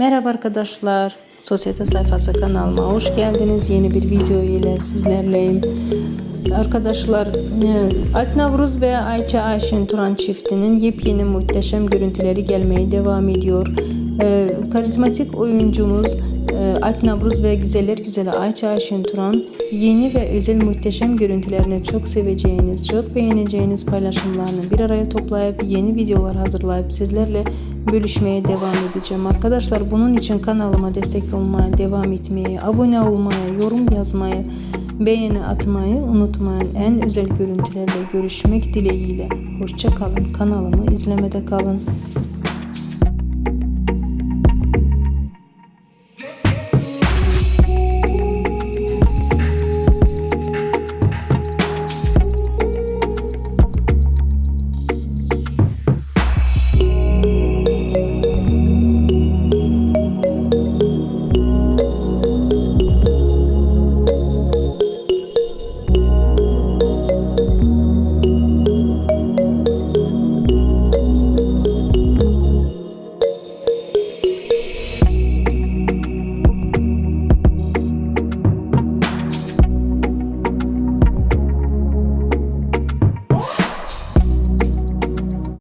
Merhaba arkadaşlar. Sosyete sayfası kanalıma hoş geldiniz. Yeni bir video ile sizlerleyim. Arkadaşlar e, Alp Navruz ve Ayça Ayşen Turan çiftinin yepyeni muhteşem görüntüleri gelmeye devam ediyor. E, Karizmatik oyuncumuz e, Alp Navruz ve Güzeller Güzeli Ayça Ayşen Turan yeni ve özel muhteşem görüntülerini çok seveceğiniz, çok beğeneceğiniz paylaşımlarını bir araya toplayıp yeni videolar hazırlayıp sizlerle bölüşmeye devam edeceğim. Arkadaşlar bunun için kanalıma destek olmaya devam etmeyi, abone olmayı, yorum yazmayı, beğeni atmayı unutmayın. En özel görüntülerle görüşmek dileğiyle. Hoşça kalın. Kanalımı izlemede kalın.